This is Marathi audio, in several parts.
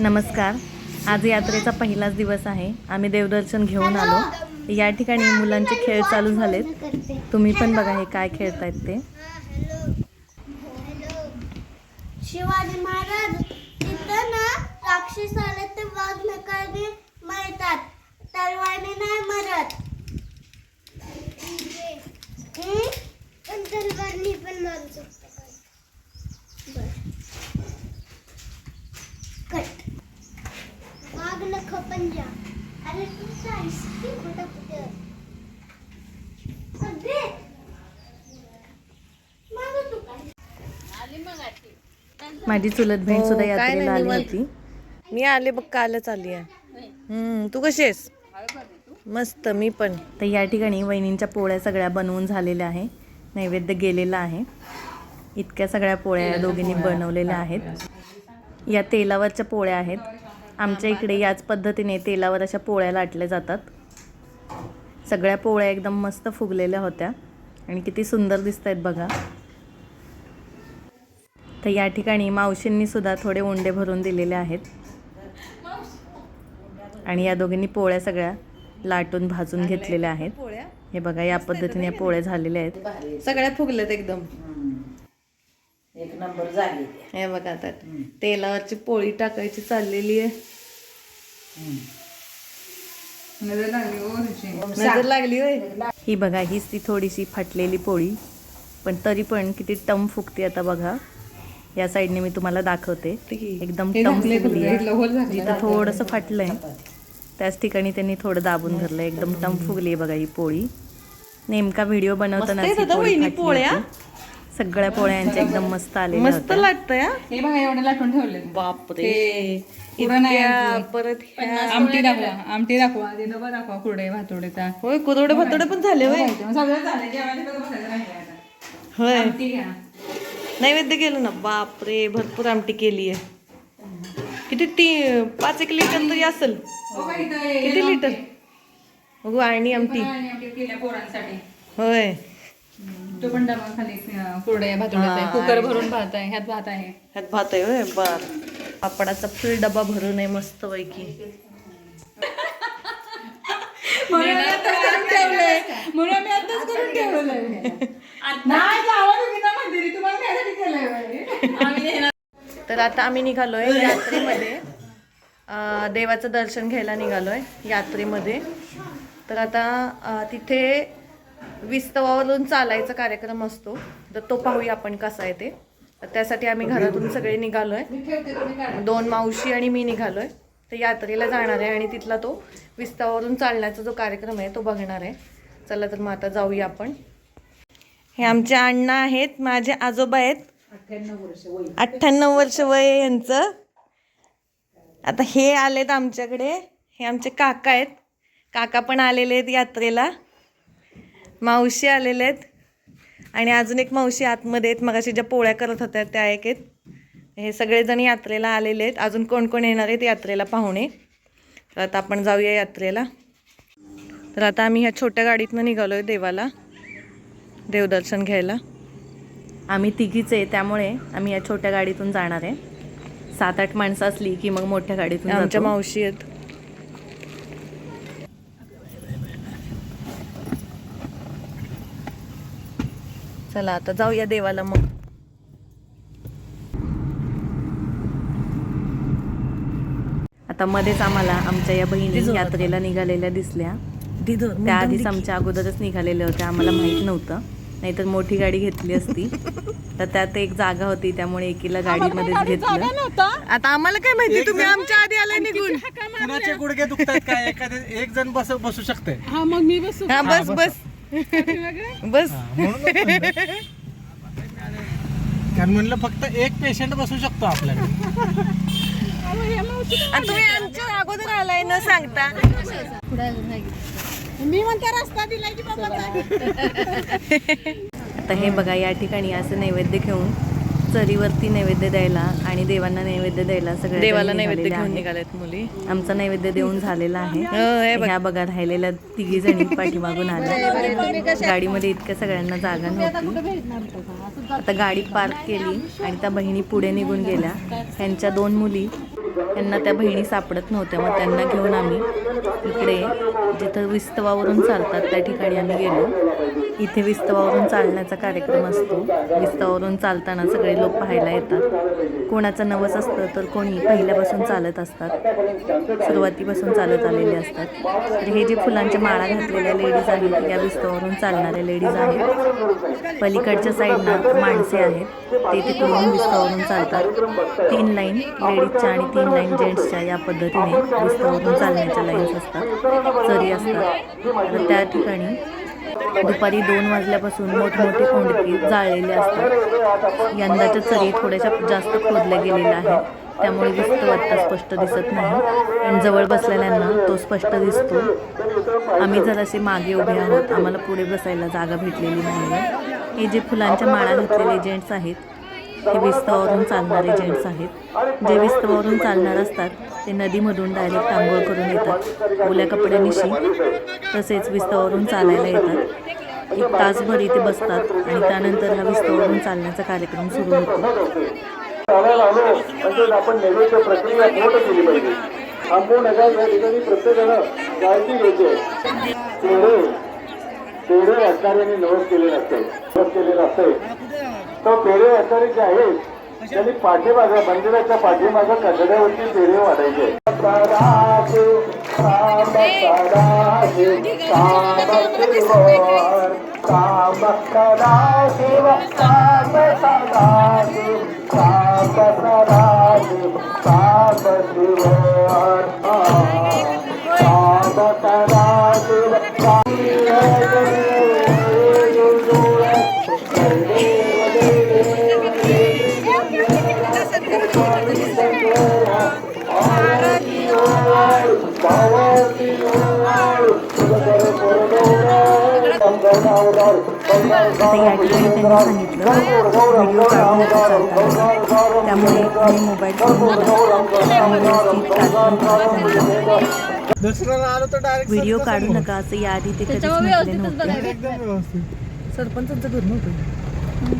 नमस्कार. आज यात्रेचा पहिलाच दिवस आहे. आम्ही देवदर्शन घेऊन आलो. या ठिकाणी मुलांचे खेळ चालू झालेत. तुम्ही पण बघा हे काय खेळतायत ते. शिवाजी महाराज तिथं ना राक्षस आले ते वाघ नकाने मरतात. तलवारने नाही मरत हम्म? पण तलवारने पण मारू शकतो कट वाघ नख पंजा अरे तू साईस किती खोटा कुठं अरे मागं तू काय माझी चुलत बहीण हो, सुद्धा यात्रेला आली. होती. मी आले बघ कालच आली आहे. तू कशी आहेस? मस्त मी पण. तर या ठिकाणी वहिनींच्या पोळ्या सगळ्या बनवून झालेल्या आहे. नैवेद्य गेलेला आहे. इतक्या सगळ्या पोळ्या या दोघींनी बनवलेल्या आहेत. या तेलावरच्या पोळ्या आहेत. आमच्या इकडे याच पद्धतीने तेलावर अशा पोळ्या लाटल्या जातात. सगळ्या पोळ्या एकदम मस्त फुगलेल्या होत्या. आणि किती सुंदर दिसत आहेत बघा. तर या ठिकाणी मावशींनी सुद्धा थोडे उंडे भरून दिलेले आहेत. आणि या दोघींनी पोळ्या सगळ्या लाटून भाजून घेतलेल्या आहेत हे बघा या पद्धतीने या पोळ्या झालेल्या आहेत. सगळ्या फुगल्यात एकदम. एक नंबर झाली. हे बघा आता तेलावरची पोळी टाकायची चाललेली आहे. नजर लागली होय. ही बघा हीच ती थोडीशी फाटलेली पोळी. पण तरी पण किती टम फुगते आता बघा. या साईडने मी तुम्हाला दाखवते. एकदम टम फुगली आहे. जिथं थोडंसं फाटलंय. त्याच ठिकाणी त्यांनी थोडं दाबून धरलं एकदम टम फुगली आहे बघा ही पोळी. नेमका व्हिडिओ बनवताना ही पोळ्या. सगळ्या पोळ्यांच्या एकदम मस्त आलेल्या मस्त होत्या. लागतंय हा. बघा एवढं लाटून ठेवले बापरे. परत ह्या- आमटी दाखवा. आमटी दाखवा. डबा दाखवा कुरडे भातोडेचा होय कुरवडे भातोडे पण झाले होय. सगळं झालं जेवायला कसं बसायचं राहिलं आता. होय. आमटी घ्या. नैवेद्य केलं ना? बापरे भरपूर आमटी केली आहे. किती ती पाच एक लिटर तरी असेल. हो किती लिटर? बघू आणि आमटी. होय. तो पण डबा खाली अं, कुरडया भातोड्याचा आहे. कुकर भरून भात आहे ह्यात भात आहे. ह्यात भात आहे होय? बर पापडाचा फुल डबा भरून आहे मस्त पैकी. म्हणून मी आताच करून ठेवलंय. म्हणून मी आताच करून ठेवलंय. नाही तर आता आम्ही निघालोय यात्रेमध्ये. देवाचं दर्शन घ्यायला निघालोय यात्रेमध्ये. तर आता तिथे विस्तवावरून चालायचा कार्यक्रम असतो. तर तो पाहूया आपण कसा आहे ते. तर त्यासाठी आम्ही घरातून सगळे निघालोय. दोन मावशी आणि मी निघालोय. तर यात्रेला जाणार आहे आणि तिथला तो विस्तवावरून चालण्याचा जो कार्यक्रम आहे तो बघणार आहे. चला तर मग आता जाऊया आपण. हे आमचे अण्णा आहेत माझे आजोबा आहेत. अठ्ठ्याण्णव वर्ष वय. यांचं. आता हे आलेत आमच्याकडे. हे आमचे काका आहेत. काका पण आलेले आहेत यात्रेला. मावशी आलेले आहेत. आणि अजून एक मावशी आतमध्ये आहेत. मगाशी ज्या पोळ्या करत होत्या त्या एक आहेत. हे सगळेजण यात्रेला आलेले आहेत. अजून कोण कोण येणार आहेत यात्रेला पाहुणे. तर आता आपण जाऊया यात्रेला. तर आता आम्ही ह्या छोट्या गाडीतनं निघालो आहे देवाला. देवदर्शन घ्यायला. आम्ही तिघीच आहे त्यामुळे आम्ही या छोट्या गाडीतून जाणार आहे. सात आठ माणसं असली की मग मोठ्या गाडीतून आमच्या. मावशी आहेत. चला आता जाऊया देवाला मग. आता मध्येच आम्हाला आमच्या या बहिणी यात्रेला निघालेल्या दिसल्या. त्या आधीच आमच्या अगोदरच निघालेल्या होत्या आम्हाला माहीत नव्हतं. नाहीतर मोठी गाडी घेतली असती. तर त्यात एक जागा होती त्यामुळे एकीला गाडीमध्येच घेतलं. आता आम्हाला काय माहिती? तुम्ही आमच्या आधी आलाय निघून. कुणाचे गुडघे दुखतात काय? एखादे एक जण बस बसू शकते. हा बस. बस बस. कारण म्हणलं फक्त एक पेशंट बसू शकतो आपल्याकडे. आणि तुम्ही आमच्या अगोदर आलाय न सांगता. आता हे बघा या ठिकाणी असं नैवेद्य घेऊन चरीवरती नैवेद्य द्यायला आणि देवांना नैवेद्य द्यायला सगळ्या देवाला नैवेद्य घेऊन आहेत. निघाल्यात मुली. आमचा नैवेद्य देऊन झालेला हो, हे आहे बघ. ह्या बघा राहिलेल्या तिघी जणी पाठीमागून आल्या. गाडीमध्ये इतक्या सगळ्यांना जागा नव्हती. आता गाडी पार्क केली आणि त्या बहिणी पुढे निघून गेल्या. त्यांच्या दोन मुली यांना त्या बहिणी सापडत नव्हत्या. मग त्यांना घेऊन आम्ही इकडे जिथं विस्तवावरून चालतात त्या ठिकाणी आम्ही गेलो. इथे विस्तवावरून चालण्याचा कार्यक्रम असतो. विस्तवावरून चालताना सगळे लोक पाहायला येतात. कोणाचं नवस असतं तर कोणी पहिल्यापासून चालत असतात. सुरुवातीपासून चालत आलेले असतात. तर हे जे फुलांच्या माळा घातलेल्या लेडीज आहेत या विस्तवावरून चालणाऱ्या लेडीज आहेत. पलीकडच्या साईडला माणसे आहेत. ते तिकडून विस्तवावरून चालतात. तीन लाईन लेडीजच्या आणि तीन लाईन जेंट्सच्या या पद्धतीने रस्त्यावरून चालण्याच्या लाईन्स असतात सरी असतात. तर त्या ठिकाणी दुपारी दोन वाजल्यापासून मोठमोठी कोंडकी जाळलेले असतात. यंदाच्या चरी थोड्याशा जास्त खोदल्या गेलेल्या आहेत. त्यामुळे विस्तव आत्ता स्पष्ट दिसत नाही. पण जवळ बसलेल्यांना तो स्पष्ट दिसतो. आम्ही जरासे मागे उभे आहोत. आम्हाला पुढे बसायला जागा भेटलेली नाही आहे हे जे फुलांच्या माळा घातलेले जेंट्स आहेत हे विस्तवावरून चालणारे जेंट्स आहेत. जे विस्तवावरून चालणार असतात ते नदीमधून डायरेक्ट आंघोळ करून येतात. ओल्या कपड्यानिशी तसेच विस्तवावरून चालायला येतात. एक तासभर इथे बसतात आणि त्यानंतर हा विस्तवावरून चालण्याचा कार्यक्रम सुरू होतो. चालायला आलो या ठिकाणी प्रत्येकानं काळजी घ्यायची आहे पेढे पेढे वाटणाऱ्यांनी नवस केले असते नवस केले असते तर पेढे वाटणारे जे आहेत त्यांनी पाठीमागं मंदिराच्या पाठीमागं कचड्यावरती पेढे वाटायचे काम करा शिव काम सदा शिव काम सदा शिव काम शिव काम करा शिव आता या ठिकाणी त्यांनी सांगितलं व्हिडिओ काढू नका चालताना. त्यामुळे मी मोबाईल व्हिडिओ काढू नका असं याआधी ते कधीच म्हटले नव्हते. सरपंचांचं घर नव्हतं.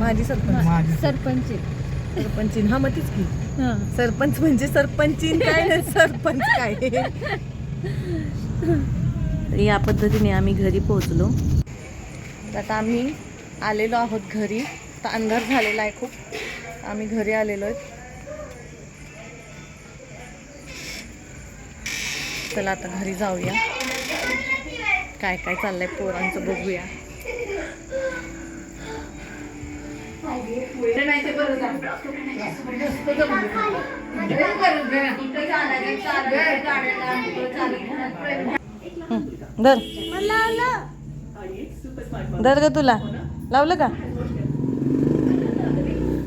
माझी सरपंच. माझी सरपंचीन हा मग तीच की. सरपंच म्हणजे सरपंचीन काय नाही सरपंच काय. या पद्धतीने आम्ही घरी पोहोचलो. तर आता आम्ही आलेलो आहोत घरी. आता अंधार झालेला आहे खूप. आम्ही घरी आलेलो आहे. चला आता घरी जाऊया. काय काय चाललंय पोरांचं बघूया. धर धर ग तुला. लावलं का?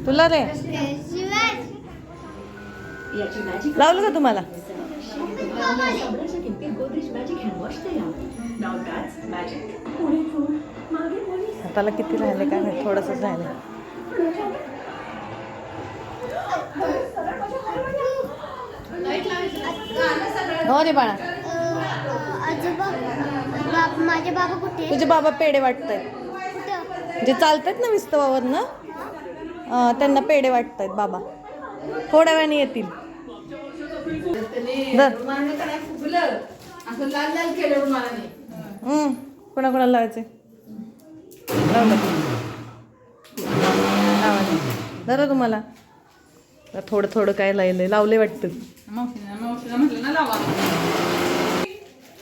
तुला रे. लावलं का तुम्हाला? हाताला किती राहिले काय नाही थोडंसंच राहिलं. हो रे बाळा. माझे बाबा कुठे तुझे बाबा पेढे वाटतायत आहेत जे चालतात ना विस्तवावर ना त्यांना पेढे वाटतायत बाबा. थोड्या वेळाने येतील. धर. कोणाकोणाला लावायचे लावलं. धरा तुम्हाला. थोडं थोडं काय लावलंय लावले वाटतं.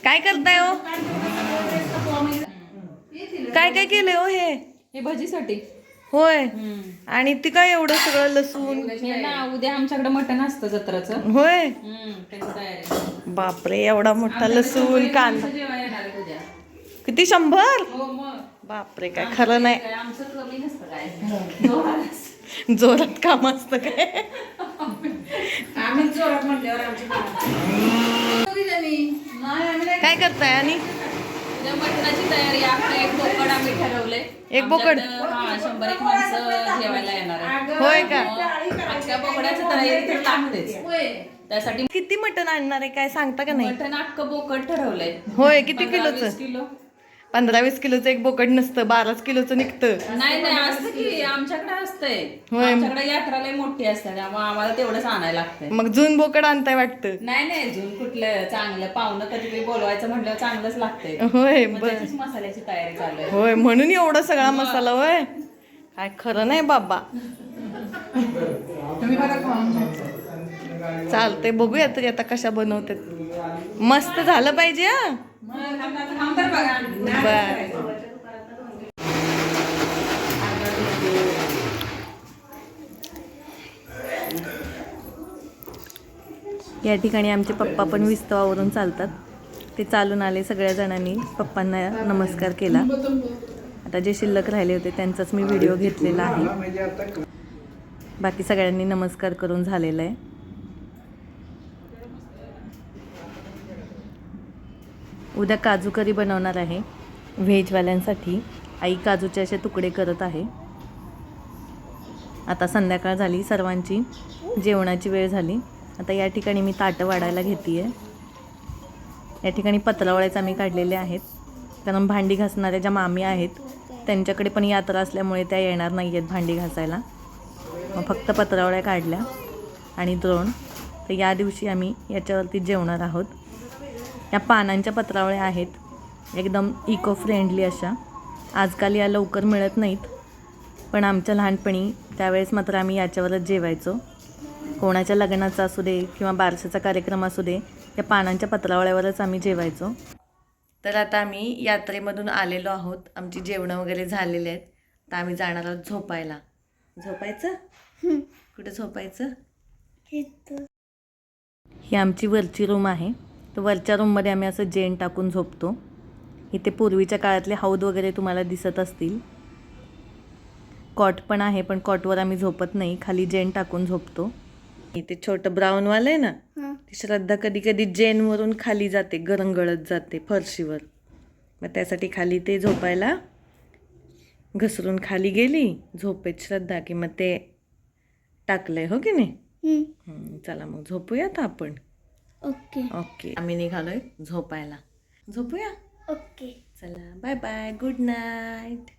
काय करताय हो? काय काय केलंय हो हे? हे भजीसाठी. होय. आणि ती काय एवढं सगळं लसूण? उद्या आमच्याकडे मटण असतं जत्राचं. होय. बापरे एवढा मोठा लसूण कांदा. किती शंभर? हो बापरे काय खरं नाही. जोरात काम असतं काय? आम्ही जोरात म्हटल्यावर आमची नाही आम्ही नाही काय करताय आणि? मटणाची तयारी. आपलं एक बोकड आम्ही ठरवलंय. एक बोकड? हा शंभर एक माणसं जेवायला येणार आहे होय का? बोकडाचं तयारी तर लागतेच. त्यासाठी किती मटण आणणार आहे काय सांगता का नाही? मटण अख्खं बोकड ठरवलंय. होय किती पंधरा किलोचं? किलो. पंधरा वीस किलोचं एक बोकड नसतं बाराच किलोचं निघतं. नाही नाही असतं की आमच्याकडे असतंय. होय. आमच्याकडे यात्रा लय मोठी असते त्यामुळे आम्हाला तेवढंच आणायला लागतंय. मग जून बोकड आणताय वाटतं? नाही नाही अजून कुठलं चांगलं पाहुणं कधीतरी बोलवायचं म्हटलं चांगलंच लागतंय. होय मग बर त्याचीच मसाल्याची तयारी चालू आहे. होय म्हणून एवढा सगळा मसाला होय. काय खरं नाही बाबा. चालतंय बघूया तरी आता कशा बनवतात. मस्त झालं पाहिजे हा? या ठिकाणी आमचे पप्पा पण विस्तवावरून चालतात. ते चालून आले सगळ्या जणांनी. पप्पांना नमस्कार केला. आता जे शिल्लक राहिले होते त्यांचाच मी व्हिडिओ घेतलेला आहे. बाकी सगळ्यांनी नमस्कार करून झालेला आहे. उद्या काजू करी बनवणार आहे. व्हेजवाल्यांसाठी आई काजूचे असे तुकडे करत आहे. आता संध्याकाळ झाली सर्वांची जेवणाची वेळ झाली. आता या ठिकाणी मी ताटं वाढायला घेते आहे या ठिकाणी पत्रावळ्याच आम्ही काढलेले आहेत. कारण भांडी घासणाऱ्या ज्या मामी आहेत त्यांच्याकडे पण यात्रा असल्यामुळे त्या येणार नाही आहेत भांडी घासायला. मग फक्त पत्रावळ्या काढल्या आणि द्रोण. तर या दिवशी आम्ही याच्यावरती जेवणार आहोत. या पानांच्या पत्रावळ्या आहेत. एकदम इको फ्रेंडली अशा. आजकाल या लवकर मिळत नाहीत. पण आमच्या लहानपणी त्यावेळेस मात्र आम्ही याच्यावरच जेवायचो. कोणाच्या लग्नाचा असू दे किंवा बारशाचा कार्यक्रम असू दे या पानांच्या पत्रावळ्यावरच आम्ही जेवायचो. तर आता आम्ही यात्रेमधून आलेलो आहोत. आमची जेवणं वगैरे झालेली आहेत. तर आम्ही जाणार आहोत झोपायला. झोपायचं? कुठे झोपायचं? ही आमची वरची रूम आहे. तर वरच्या रूममध्ये आम्ही असं जेन टाकून झोपतो. इथे पूर्वीच्या काळातले हौद वगैरे तुम्हाला दिसत असतील. कॉट पण आहे पण कॉटवर आम्ही झोपत नाही. खाली जेन टाकून झोपतो. इथे छोटं ब्राऊनवालं आहे ना ती श्रद्धा कधी कधी जेनवरून खाली जाते गरंगळत जाते फरशीवर. मग त्यासाठी खाली ते झोपायला घसरून खाली गेली झोपेत श्रद्धा की मग ते टाकलंय हो की नाही? चला मग झोपूयात आपण. ओके. ओके. आम्ही निघालोय झोपायला. झोपूया? ओके. चला. Bye bye. Good night.